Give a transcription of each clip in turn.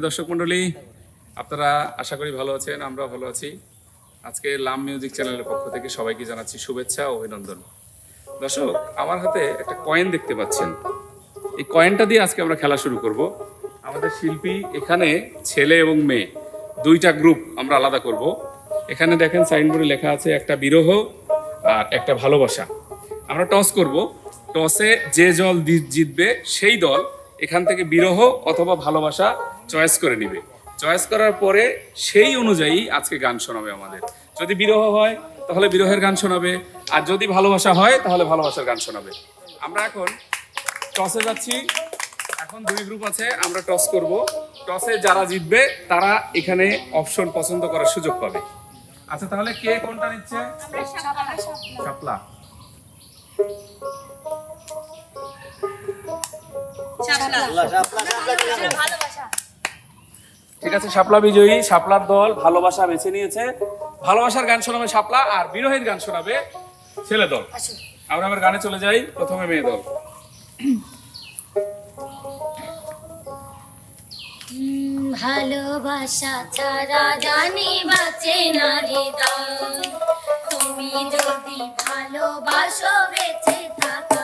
প্রিয় দর্শক মণ্ডলী, আপনারা আশা করি ভালো আছেন আমরা ভালো আছি। আজকে লাম মিউজিক চ্যানেলের পক্ষ থেকে সবাইকে জানাচ্ছি শুভেচ্ছা ও অভিনন্দন। দর্শক, আমার হাতে একটা কয়েন দেখতে পাচ্ছেন। এই কয়েনটা দিয়ে আজকে আমরা খেলা শুরু করব। আমাদের শিল্পী এখানে ছেলে এবং মেয়ে, দুইটা গ্রুপ আমরা আলাদা করব। এখানে দেখেন সাইনবোর্ডে লেখা আছে, একটা বিরহ আর একটা ভালোবাসা। আমরা টস করব। টসে যে জল জিতবে সেই দল, এখান থেকে বিরহ অথবা ভালোবাসা চয়েস করে নিবে। চয়েস করার পরে সেই অনুযায়ী আজকে গান শোনাবে আমাদের। যদি বিরহ হয় তাহলে বিরহের গান শোনাবে। আর যদি ভালোবাসা হয় তাহলে ভালোবাসার গান শোনাবে। আমরা এখন টসে যাচ্ছি। এখন দুই গ্রুপ আছে আমরা টস করব। টসে যারা জিতবে তারা এখানে অপশন পছন্দ করার সুযোগ পাবে। আচ্ছা তাহলে কে কোনটা নিচ্ছে? শাপলা ঠিক আছে শাপলা বিজয়ী শাপলার দল ভালোবাসা বেছে নিয়েছে। ভালোবাসার গান শোনাবে শাপলা আর বিরহের গান শোনাবে ছেলে দল। আমরা আবার গানে চলে যাই প্রথমে মেয়ে দল। ভালোবাসা ছাড়া জানি বাঁচে না হৃদয়। তুমি যদি ভালোবাসো বেঁচে থাকা।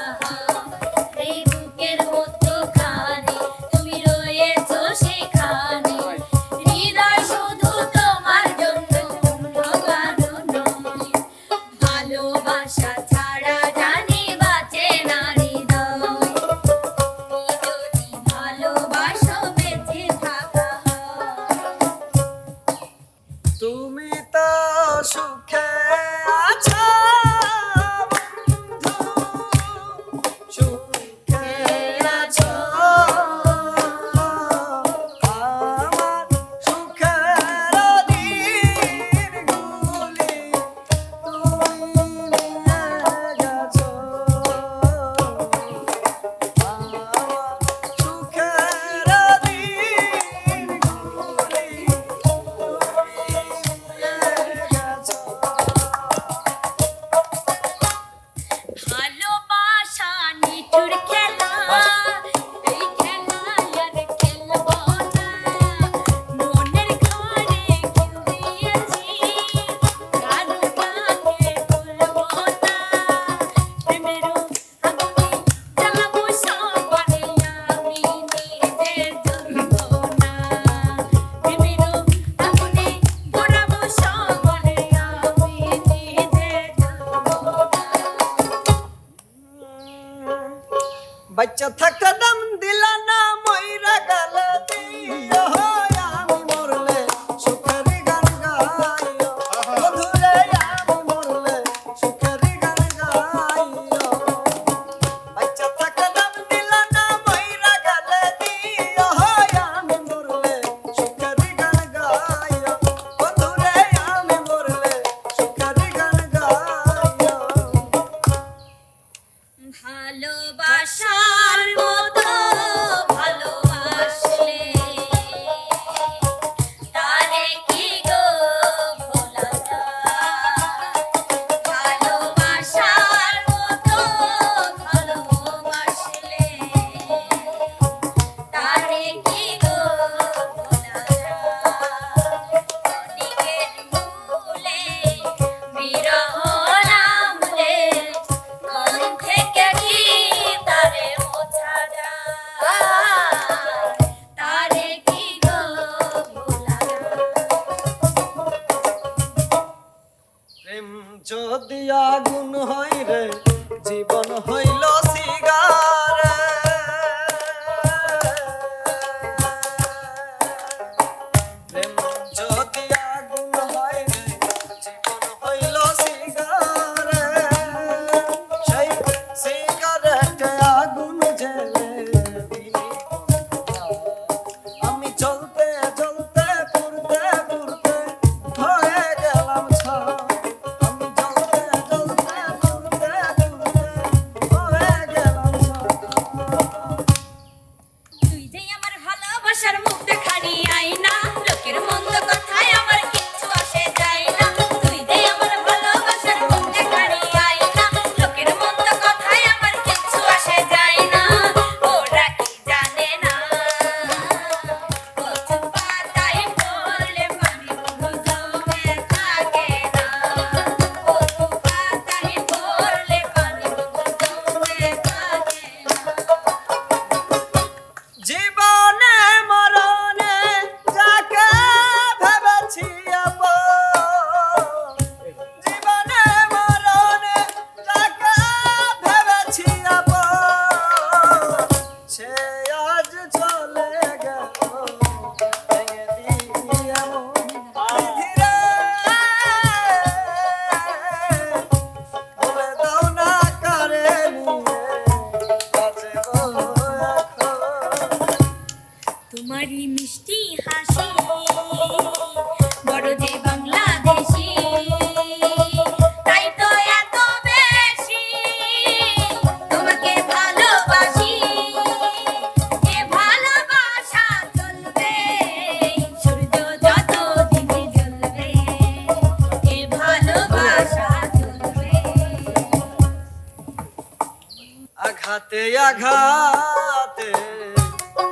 আঘাতে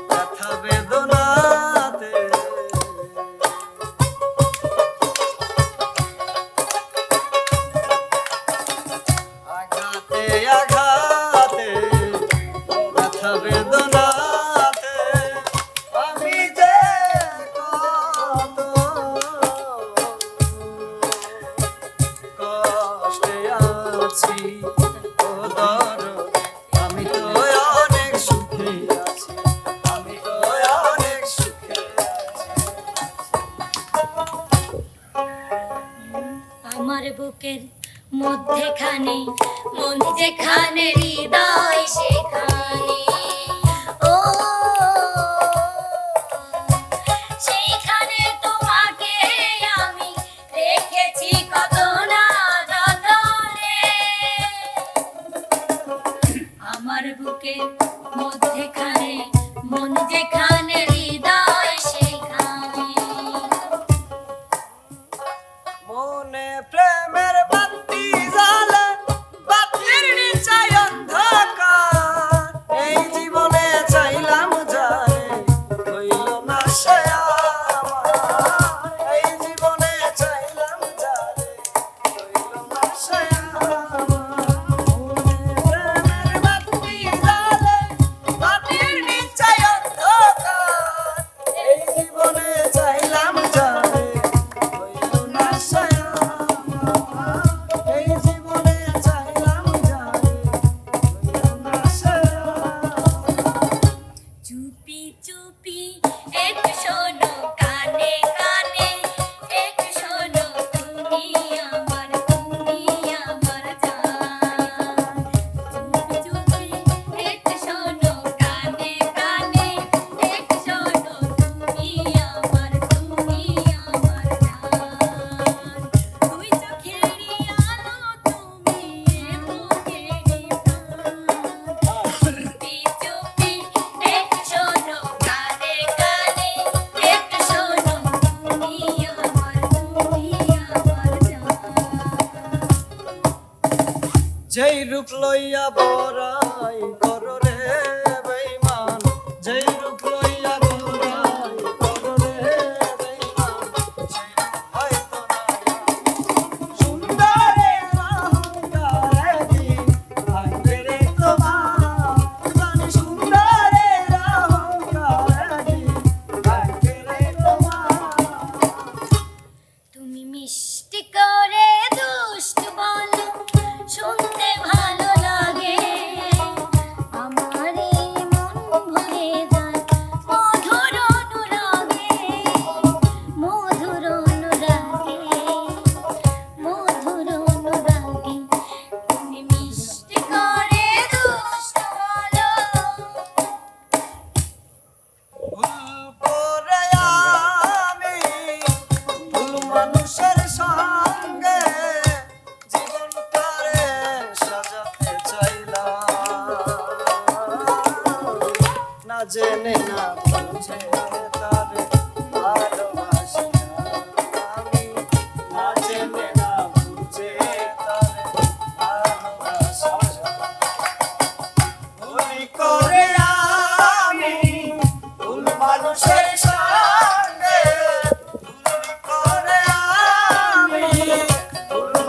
ব্যথা বেদনাতে। আঘাতে আঘাতে ব্যথা বেদনাতে। আমি যে কত কষ্টে আছি ও মধ্যে খানে মন যেখানে হৃদয় একশো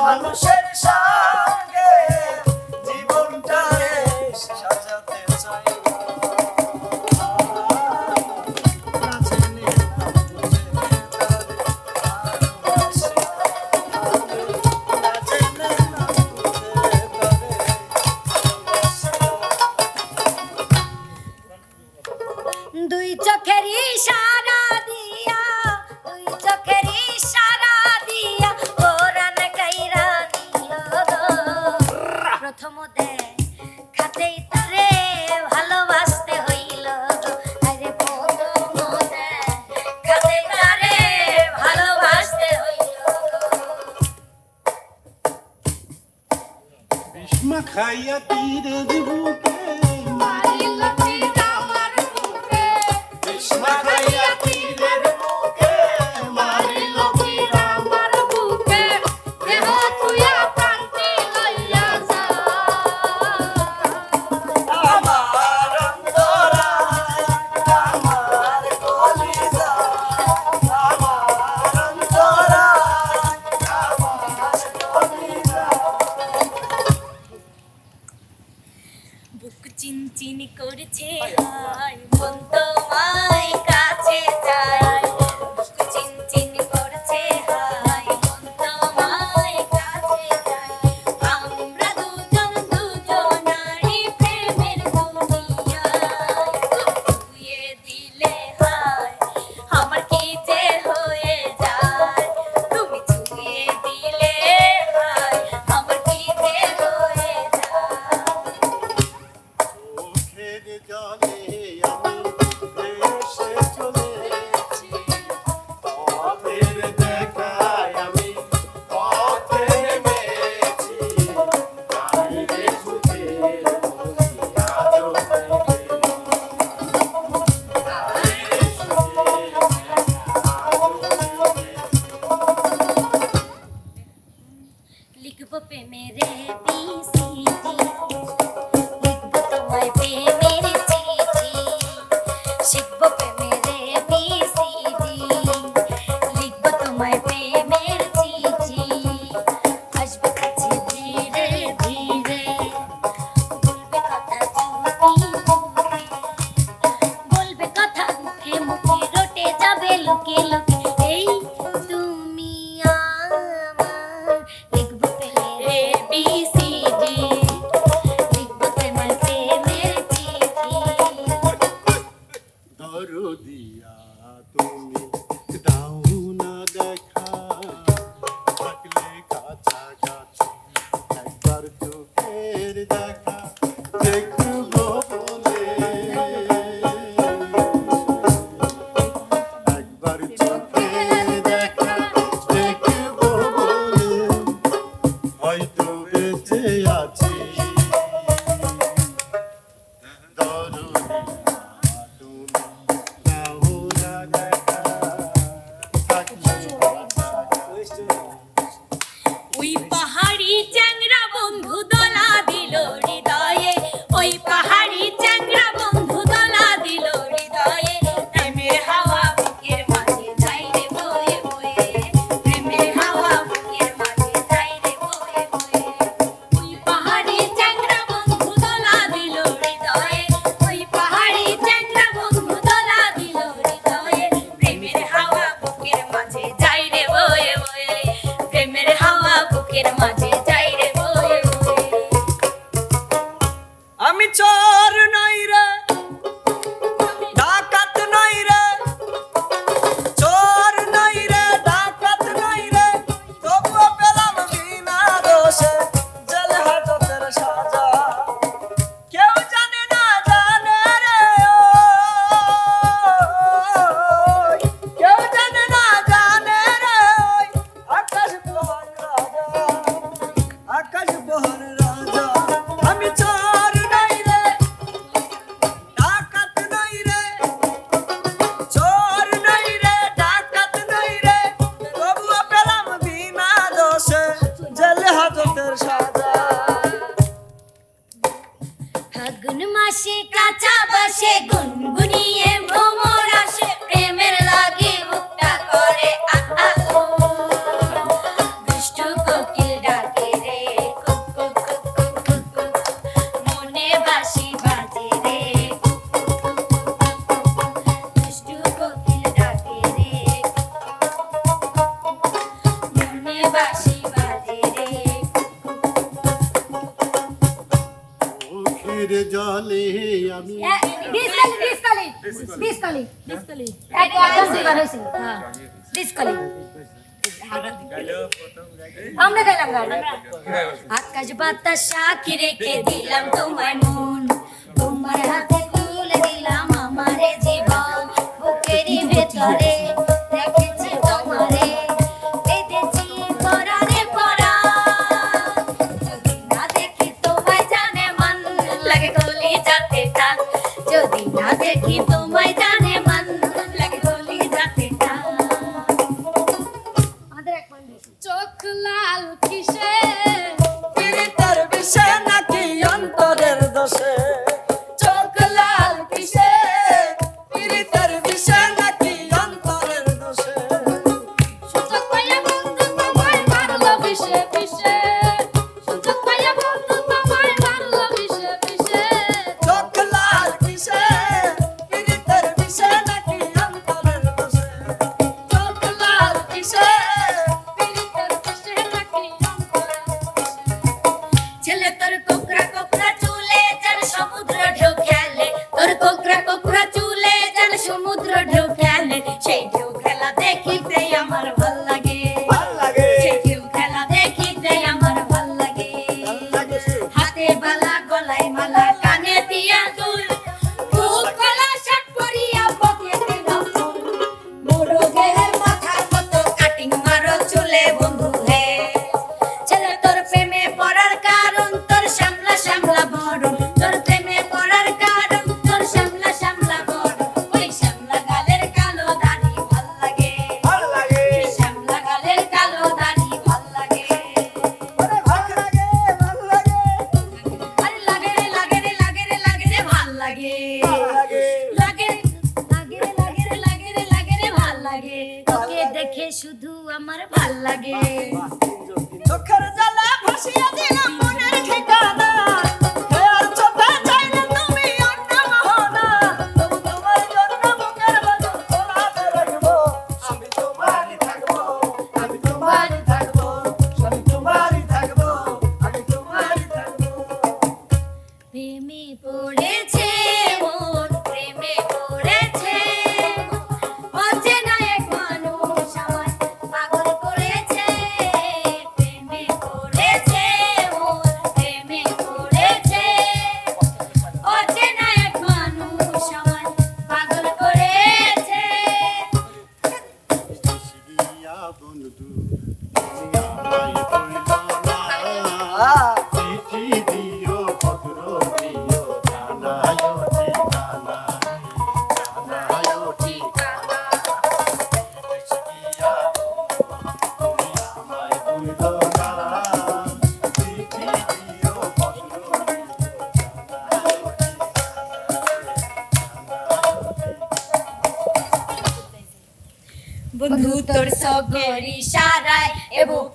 মানুষের সাথে raia tira de boca.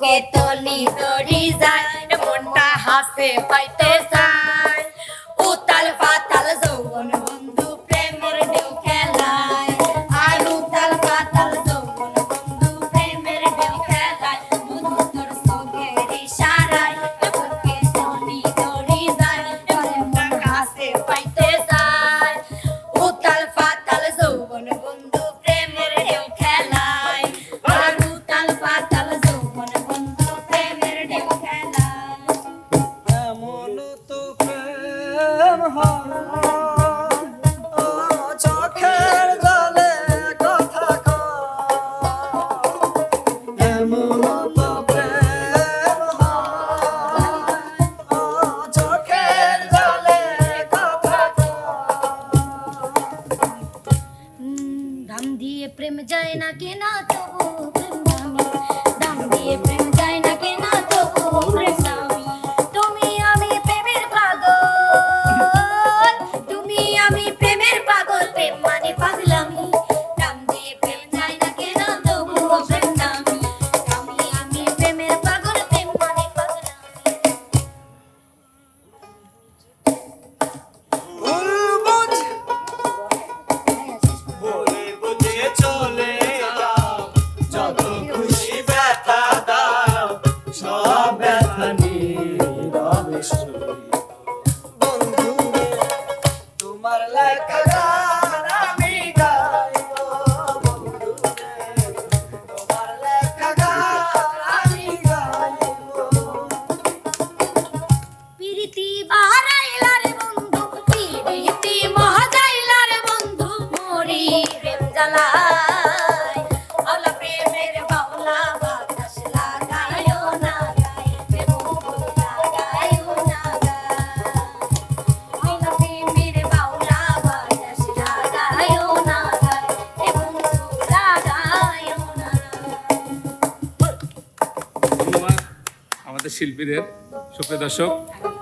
বুকে তলি যায় মনটা হাসে পাইতে চায় শিল্পীদের। সুপ্রিয় দর্শক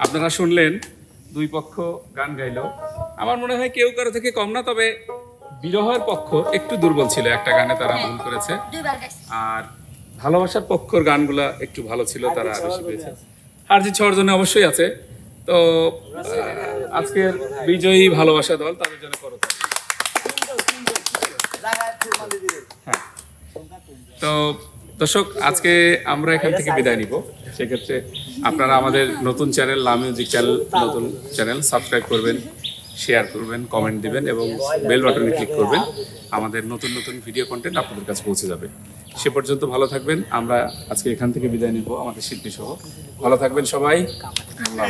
আপনারা শুনলেন দুই পক্ষ গান গাইল। আমার মনে হয় কেউ কারও থেকে কম না তবে বিরহের পক্ষ একটু দুর্বল ছিল একটা গানে তারা ভুল করেছে। আর ভালোবাসার পক্ষর গানগুলা একটু ভালো ছিল তারা বেশি পেয়েছে। আর যে জনে অবশ্যই আছে। তো আজকের বিজয়ী ভালোবাসা দল তাদের জন্য করো। তো দর্শক, আজকে আমরা এখান থেকে বিদায় নিব। সেক্ষেত্রে আপনারা আমাদের নতুন চ্যানেল লা মিউজিক চ্যানেল, নতুন চ্যানেল সাবস্ক্রাইব করবেন, শেয়ার করবেন, কমেন্ট দিবেন এবং বেল বাটনে ক্লিক করবেন। আমাদের নতুন নতুন ভিডিও কন্টেন্ট আপনাদের কাছে পৌঁছে যাবে। সে পর্যন্ত ভালো থাকবেন। আমরা আজকে এখান থেকে বিদায় নিব আমাদের শিল্পী সহ ভালো থাকবেন সবাই। আল্লাহ।